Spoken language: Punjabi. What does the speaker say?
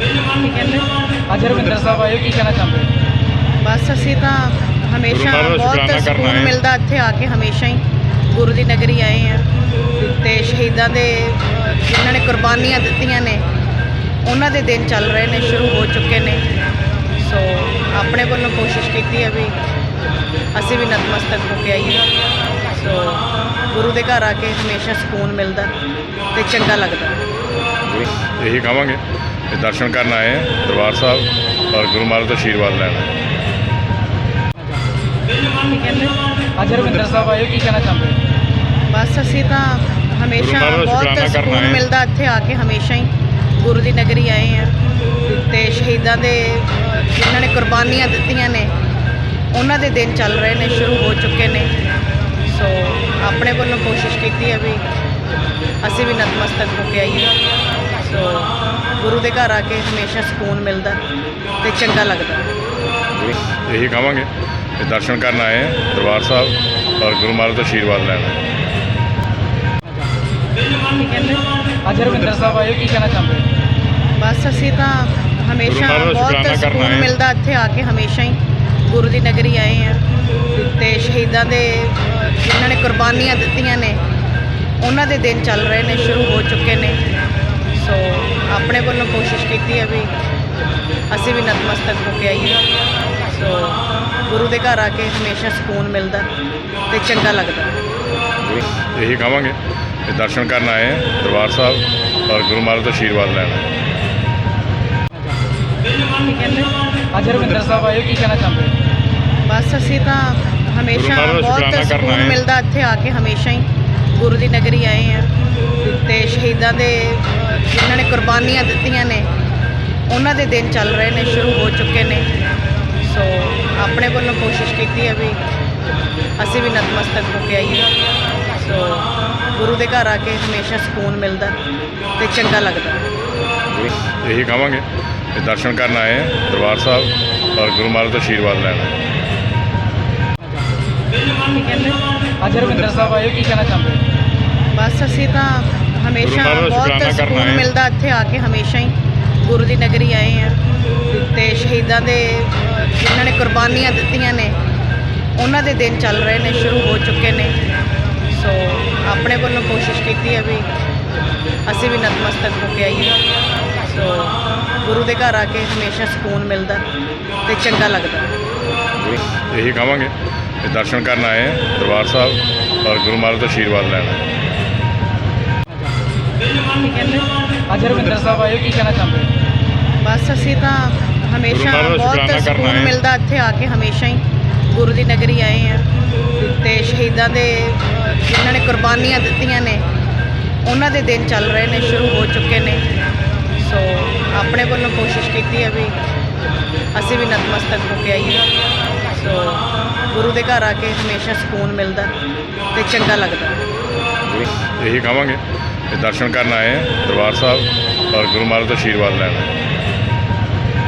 ਕੀ ਕਹਿੰਦੇ ਅੱਜ ਰਵਿੰਦਰ ਸਾਹਿਬ ਆਏ ਕੀ ਕਹਿਣਾ ਚਾਹੁੰਦੇ ਹੋ? ਬਸ ਅਸੀਂ ਤਾਂ ਹਮੇਸ਼ਾ ਗੁਰੂ ਮਹਾਰਾਜ ਦਾ ਬਹੁਤ ਸ਼ੁਕਰਾਨਾ ਕਰਨਾ ਸਕੂਨ ਹੈ। ਮਿਲਦਾ ਇੱਥੇ ਆ ਕੇ ਹਮੇਸ਼ਾ ਹੀ ਗੁਰੂ ਦੀ ਨਗਰੀ ਆਏ ਆ ਤੇ ਸ਼ਹੀਦਾਂ ਦੇ ਅਹ, ਜਿਨ੍ਹਾਂ ਨੇ ਕੁਰਬਾਨੀਆਂ ਦਿੱਤੀਆਂ ਨੇ ਉਹਨਾਂ ਦੇ ਦਿਨ ਚੱਲ ਰਹੇ ਨੇ ਸ਼ੁਰੂ ਹੋ ਚੁੱਕੇ ਨੇ ਸੋ ਆਪਣੇ ਵੱਲੋਂ ਕੋਸ਼ਿਸ਼ ਕੀਤੀ ਹੈ ਵੀ ਅਸੀਂ ਵੀ ਨਤਮਸਤਕ ਹੋ ਕੇ ਆਈਏ ਸੋ ਗੁਰੂ ਦੇ ਘਰ ਆ ਕੇ ਹਮੇਸ਼ਾ ਸਕੂਨ ਮਿਲਦਾ ਤੇ ਚੰਗਾ ਲੱਗਦਾ। ਇਹੀ ਕਹਾਂਗੇ ਕਿ ਦਰਸ਼ਨ ਕਰਨ ਆਏ ਹਾਂ ਦਰਬਾਰ ਸਾਹਿਬ ਔਰ ਗੁਰੂ ਮਹਾਰਾਜ ਦਾ ਆਸ਼ੀਰਵਾਦ ਲੈਣਾ ਕੀ ਕਹਿੰਦੇ ਅੱਜ ਰਵਿੰਦਰ ਸਾਹਿਬ ਆਏ ਕੀ ਕਹਿਣਾ ਚਾਹੁੰਦੇ? ਬਸ ਅਸੀਂ ਤਾਂ ਹਮੇਸ਼ਾ ਗੁਰੂ ਮਹਾਰਾਜ ਦਾ ਬਹੁਤ ਕਰਨਾ ਸਕੂਨ। ਮਿਲਦਾ ਇੱਥੇ ਆ ਕੇ ਹਮੇਸ਼ਾ ਹੀ। ਗੁਰੂ ਦੀ ਨਗਰੀ ਆਏ ਆ ਤੇ ਸ਼ਹੀਦਾਂ ਦੇ ਅਹ, ਜਿਨ੍ਹਾਂ ਨੇ ਕੁਰਬਾਨੀਆਂ ਦਿੱਤੀਆਂ ਨੇ ਉਹਨਾਂ ਦੇ ਦਿਨ ਚੱਲ ਰਹੇ ਨੇ ਸ਼ੁਰੂ ਹੋ ਚੁੱਕੇ ਨੇ। ਆਪਣੇ ਵੱਲੋਂ ਕੋਸ਼ਿਸ਼ ਕੀਤੀ ਹੈ ਵੀ ਅਸੀਂ ਵੀ ਨਤਮਸਤਕ ਹੋ ਕੇ ਆਈਏ। ਸੋ ਗੁਰੂ ਦੇ ਘਰ ਆ ਕੇ ਹਮੇਸ਼ਾ ਸਕੂਨ ਮਿਲਦਾ ਤੇ ਚੰਗਾ ਲੱਗਦਾ। ਇਹੀ ਕਹਾਂਗੇ ਕਿ ਦਰਸ਼ਨ ਕਰਨ ਆਏ ਹਾਂ ਦਰਬਾਰ ਸਾਹਿਬ ਔਰ ਗੁਰੂ ਮਹਾਰਾਜ ਦਾ ਆਸ਼ੀਰਵਾਦ ਲੈਣਾ ਕੀ ਕਹਿੰਦੇ? ਅੱਜ ਰਵਿੰਦਰ ਸਾਹਿਬ ਆਏ ਕੀ ਕਹਿਣਾ ਚਾਹੁੰਦੇ ਹੋ? ਬਸ ਅਸੀਂ ਤਾਂ ਹਮੇਸ਼ਾ ਬਹੁਤ ਸਕੂਨ। ਮਿਲਦਾ ਇੱਥੇ ਆ ਕੇ ਹਮੇਸ਼ਾ ਹੀ। ਗੁਰੂ ਦੀ ਨਗਰੀ ਆਏ ਆ ਤੇ ਸ਼ਹੀਦਾਂ ਦੇ, ਜਿਨ੍ਹਾਂ ਨੇ ਕੁਰਬਾਨੀਆਂ ਦਿੱਤੀਆਂ ਨੇ, ਉਹਨਾਂ ਦੇ ਦਿਨ ਚੱਲ ਰਹੇ ਨੇ, ਸ਼ੁਰੂ ਹੋ ਚੁੱਕੇ ਨੇ। ਸੋ ਆਪਣੇ ਵੱਲੋਂ ਕੋਸ਼ਿਸ਼ ਕੀਤੀ ਹੈ ਵੀ ਅਸੀਂ ਵੀ ਨਤਮਸਤਕ ਹੋ ਕੇ ਆਈਏ। ਸੋ ਗੁਰੂ ਦੇ ਘਰ ਆ ਕੇ ਹਮੇਸ਼ਾ ਸਕੂਨ ਮਿਲਦਾ ਤੇ ਚੰਗਾ ਲੱਗਦਾ। ਇਹੀ ਕਹਾਂਗੇ ਕਿ ਦਰਸ਼ਨ ਕਰਨ ਆਏ ਹਾਂ ਦਰਬਾਰ ਸਾਹਿਬ ਔਰ ਗੁਰੂ ਮਹਾਰਾਜ ਦਾ ਆਸ਼ੀਰਵਾਦ ਲੈਣਾ ਅੱਜ ਰਵਿੰਦਰ ਸਾਹਿਬ ਆਏ ਕੀ ਕਹਿਣਾ ਚਾਹੁੰਦੇ ਹੋ? ਬਸ ਅਸੀਂ ਤਾਂ ਹਮੇਸ਼ਾ ਗੁਰੂ ਮਹਾਰਾਜ ਦਾ ਬਹੁਤ ਸ਼ੁਕਰਾਨਾ ਕਰਨਾ ਸਕੂਨ ਹੈ। ਮਿਲਦਾ ਇੱਥੇ ਆ ਕੇ ਹਮੇਸ਼ਾ ਹੀ। ਗੁਰੂ ਦੀ ਨਗਰੀ ਆਏ ਆ ਤੇ ਸ਼ਹੀਦਾਂ ਦੇ ਅਹ, ਜਿਨ੍ਹਾਂ ਨੇ ਕੁਰਬਾਨੀਆਂ ਦਿੱਤੀਆਂ ਨੇ ਉਹਨਾਂ ਦੇ ਦਿਨ ਚੱਲ ਰਹੇ ਨੇ ਸ਼ੁਰੂ ਹੋ ਚੁੱਕੇ ਨੇ। ਸੋ ਆਪਣੇ ਵੱਲੋਂ ਕੋਸ਼ਿਸ਼ ਕੀਤੀ ਹੈ ਵੀ ਅਸੀਂ ਵੀ ਨਤਮਸਤਕ ਹੋ ਕੇ ਆਈਏ। ਸੋ ਗੁਰੂ ਦੇ ਘਰ ਆ ਕੇ ਹਮੇਸ਼ਾ ਸਕੂਨ ਮਿਲਦਾ ਤੇ ਚੰਗਾ ਲੱਗਦਾ। ਇਹੀ ਕਹਾਂਗੇ ਕਿ ਦਰਸ਼ਨ ਕਰਨ ਆਏ ਹਾਂ ਦਰਬਾਰ ਸਾਹਿਬ ਔਰ ਗੁਰੂ ਮਹਾਰਾਜ ਦਾ ਆਸ਼ੀਰਵਾਦ ਲੈਣਾ ਅੱਜ ਰਵਿੰਦਰ ਸਾਹਿਬ ਆਏ ਕੀ ਕਹਿਣਾ ਚਾਹੁੰਦੇ ਹੋ? ਬਸ ਅਸੀਂ ਤਾਂ ਹਮੇਸ਼ਾ ਬਹੁਤ ਸਕੂਨ ਹੈ। ਮਿਲਦਾ ਇੱਥੇ ਆ ਕੇ ਹਮੇਸ਼ਾ ਹੀ ਗੁਰੂ ਦੀ ਨਗਰੀ ਆਏ ਆ ਤੇ ਸ਼ਹੀਦਾਂ ਦੇ ਜਿਨ੍ਹਾਂ ਨੇ ਕੁਰਬਾਨੀਆਂ ਦਿੱਤੀਆਂ ਨੇ ਉਹਨਾਂ ਦੇ ਦਿਨ ਚੱਲ ਰਹੇ ਨੇ ਸ਼ੁਰੂ ਹੋ ਚੁੱਕੇ ਨੇ ਸੋ ਆਪਣੇ ਵੱਲੋਂ ਕੋਸ਼ਿਸ਼ ਕੀਤੀ ਹੈ ਵੀ ਅਸੀਂ ਵੀ ਨਤਮਸਤਕ ਹੋ ਕੇ ਆਈਏ ਸੋ ਗੁਰੂ ਦੇ ਘਰ ਆ ਕੇ ਹਮੇਸ਼ਾ ਸਕੂਨ ਮਿਲਦਾ ਤੇ ਚੰਗਾ ਲੱਗਦਾ। ਇਹੀ ਕਹਾਂਗੇ ਕਿ ਦਰਸ਼ਨ ਕਰਨ ਆਏ ਹਾਂ ਦਰਬਾਰ ਸਾਹਿਬ ਔਰ ਗੁਰੂ ਮਹਾਰਾਜ ਦਾ ਆਸ਼ੀਰਵਾਦ ਲੈਣਾ ਅੱਜ ਰਵਿੰਦਰ ਸਾਹਿਬ ਆਏ ਕੀ ਕਹਿਣਾ ਚਾਹੁੰਦੇ ਹੋ? ਬਸ ਅਸੀਂ ਤਾਂ ਹਮੇਸ਼ਾ ਬਹੁਤ ਸਕੂਨ। ਮਿਲਦਾ ਇੱਥੇ ਆ ਕੇ ਹਮੇਸ਼ਾ ਹੀ। ਗੁਰੂ ਦੀ ਨਗਰੀ ਆਏ ਆ ਤੇ ਸ਼ਹੀਦਾਂ ਦੇ ਜਿਨ੍ਹਾਂ ਨੇ ਕੁਰਬਾਨੀਆਂ ਦਿੱਤੀਆਂ ਨੇ ਉਹਨਾਂ ਦੇ ਦਿਨ ਚੱਲ ਰਹੇ ਨੇ ਸ਼ੁਰੂ ਹੋ ਚੁੱਕੇ ਨੇ। ਸੋ ਆਪਣੇ ਵੱਲੋਂ ਕੋਸ਼ਿਸ਼ ਕੀਤੀ ਹੈ ਵੀ ਅਸੀਂ ਵੀ ਨਤਮਸਤਕ ਹੋ ਕੇ ਆਈਏ। ਸੋ ਗੁਰੂ ਦੇ ਘਰ ਆ ਕੇ ਹਮੇਸ਼ਾ ਸਕੂਨ ਮਿਲਦਾ ਤੇ ਚੰਗਾ ਲੱਗਦਾ। ਇਹੀ ਕਹਾਂਗੇ ਕਿ ਦਰਸ਼ਨ ਕਰਨ ਆਏ ਹਾਂ ਦਰਬਾਰ ਸਾਹਿਬ ਔਰ ਗੁਰੂ ਮਹਾਰਾਜ ਦਾ ਆਸ਼ੀਰਵਾਦ ਲੈਣਾ